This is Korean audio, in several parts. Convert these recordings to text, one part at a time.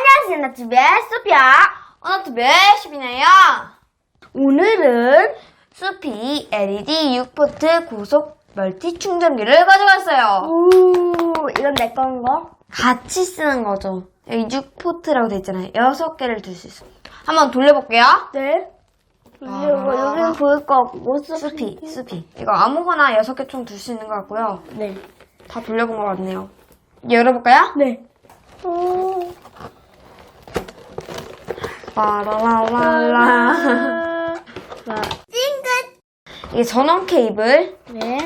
안녕하세요, 나투비의 소피아. 어나투베 시비네요. 오늘은 수피 LED 6포트 고속 멀티 충전기를 가져왔어요. 오, 이건 내 건가? 같이 쓰는 거죠. 여기 6포트라고 돼 있잖아요. 6개를 둘 수 있어요. 한번 돌려볼게요. 네. 아. 여기 여기는 보일 거 없고 수피, 수피. 이거 아무거나 6개 총 둘 수 있는 것 같고요. 네. 다 돌려본 것 같네요. 열어볼까요? 네. 오. 빠라라라라. 찡긋. 이게 전원 케이블. 네.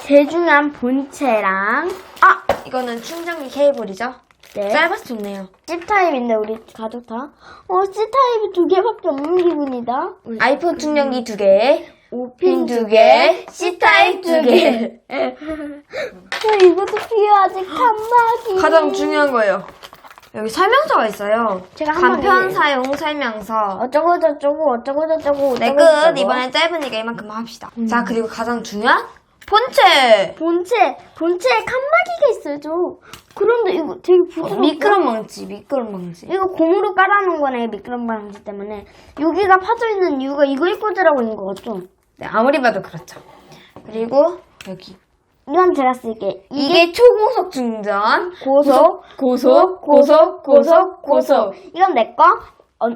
제일 중요한 본체랑 아! 이거는 충전기 케이블이죠? 네. 짧아서 좋네요. C 타입인데 우리 가족 다. 어, C 타입이 두 개밖에 없는 기분이다. 아이폰 충전기 2개, 오핀 핀 2개, C타입 2개. 어, 이것도 필요하지 칸막이. 가장 중요한 거예요. 여기 설명서가 있어요. 제가 한번 간편 읽- 사용 설명서. 어쩌고 저쩌고 어쩌고 저쩌고 네, 끝. 이번엔 짧으니까 이만큼만 합시다. 음. 자, 그리고 가장 중요한 본체. 본체 본체에 칸막이가 있어요. 저. 그런데 이거 되게 부드러워. 미끄럼 망치, 미끄럼 망치. 이거 고무로 깔아놓은 거네 미끄럼 방지 때문에 여기가 파져 있는 이유가 이거 입고 들어가고 있는 거죠. 네, 아무리 봐도 그렇죠. 그리고 여기. 이건 제가 쓸게. 이게 이게 초고속 충전. 고속, 고속, 고속, 고속, 고속. 이건 내 거. 어,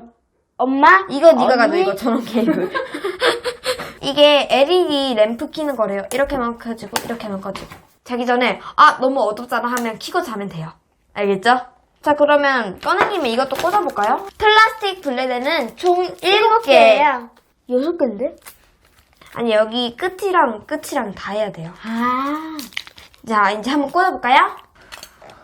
엄마. 이거 네가. 가져, 이거 전원 케이블. 이게 LED 램프 키는 거래요. 이렇게만 켜지고, 이렇게만 꺼지고. 자기 전에, 아, 너무 어둡잖아 하면 키고 자면 돼요. 알겠죠? 자, 그러면 김에 이것도 꽂아볼까요? 플라스틱 블레드는 총 7개. 개야. 여섯 개인데? 아니, 여기 끝이랑 끝이랑 다 해야 돼요. 아. 자, 이제 한번 꽂아볼까요?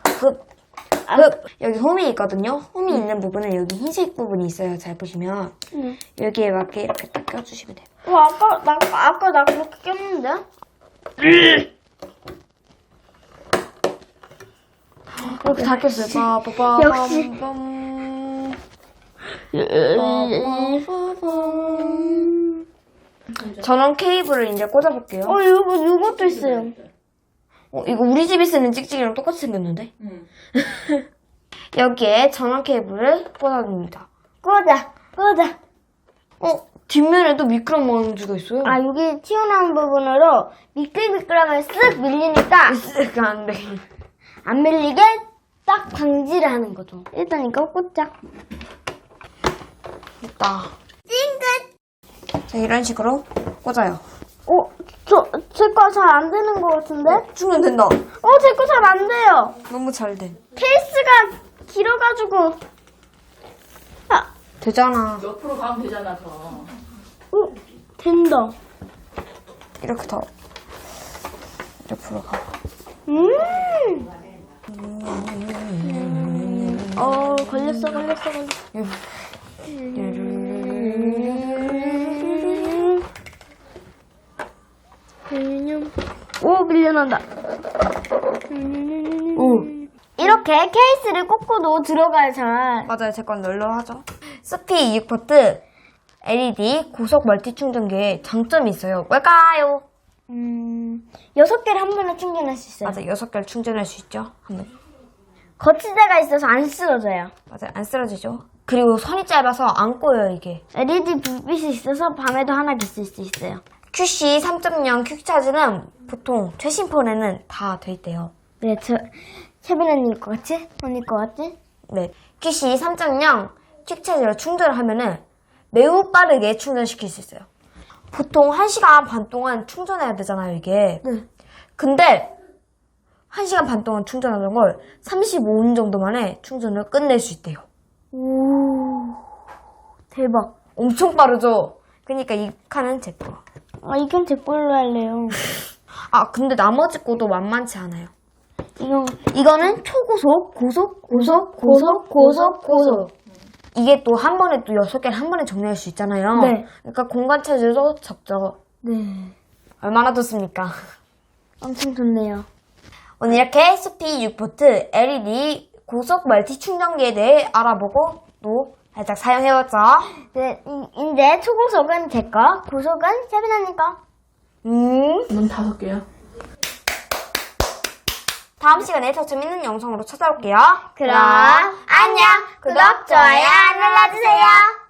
급, 급. 여기 홈이 있거든요. 홈이 있는 부분은 여기 흰색 부분이 있어요. 잘 보시면. 응. 여기에 맞게 이렇게 딱 껴주시면 돼요. 어, 아까 나 아까 나 그렇게 꼈는데? 이렇게 다 꼈어요. 빠바바. 역시. 빰빰. 전원 케이블을 이제 꽂아볼게요. 어, 이거 이것도 있어요. 어, 이거 우리 집에 쓰는 찍찍이랑 똑같이 생겼는데? 여기에 전원 케이블을 꽂아줍니다. 꽂아, 꽂아. 어, 뒷면에도 미끄럼 먼지가 있어요. 아, 여기 튀어나온 부분으로 미끌미끌하면 쓱 밀리니까 쓰가 안 돼. 안 밀리게 딱 방지를 하는 거죠. 일단 이거 꽂자. 됐다. 자, 이런 식으로 꽂아요. 어, 저, 제 거 잘 안 되는 것 같은데? 충전 된다. 어, 제 거 잘 안 돼요. 너무 잘 돼. 케이스가 길어가지고. 아, 되잖아. 옆으로 가면 되잖아, 더. 어, 된다. 이렇게 더. 옆으로 가. 음. 어, 걸렸어, 걸렸어, 걸렸어. 오, 밀려난다. 오. 이렇게 케이스를 꽂고도 들어가요, 잘. 맞아요. 제 건 널널하죠. 스피 6포트 LED 고속 멀티 충전기에 장점이 있어요. 뭘까요? 음, 여섯 개를 한 번에 충전할 수 있어요. 맞아요. 6개를 충전할 수 있죠. 한번. 거치대가 있어서 안 쓰러져요. 맞아요. 안 쓰러지죠. 그리고 선이 짧아서 안 꼬여요, 이게. LED 불빛이 있어서 밤에도 하나 있을 수 있어요. QC 3.0 퀵차지는 보통 최신 폰에는 다 돼 있대요. 네, 저, 채빈 언니 거 같지? 언니 거 같지? 네. QC 3.0 퀵차지로 충전을 하면은 매우 빠르게 충전시킬 수 있어요. 보통 1시간 반 동안 충전해야 되잖아요, 이게. 네. 근데 1시간 반 동안 충전하는 걸 35분 정도 만에 충전을 끝낼 수 있대요. 오, 대박. 엄청 빠르죠? 그러니까 이 칸은 제 거. 아, 이건 제 걸로 할래요. 아, 근데 나머지 거도 만만치 않아요. 이거, 이거는 초고속, 고속, 고속, 고속, 고속, 고속. 이게 또 한 번에 또 여섯 개를 한 번에 정리할 수 있잖아요. 네. 그러니까 공간 차지도 적죠. 네. 얼마나 좋습니까? 엄청 좋네요. 오늘 이렇게 수피 6포트 LED 고속 멀티 충전기에 대해 알아보고 또 살짝 사용해봤죠. 네, 이- 이제 초고속은 제 거, 고속은 채빈언니 거. 음. 문 다섯 개요. 다음 시간에 더 재밌는 영상으로 찾아올게요. 그럼, 안녕! 구독! 구독, 좋아요 눌러주세요.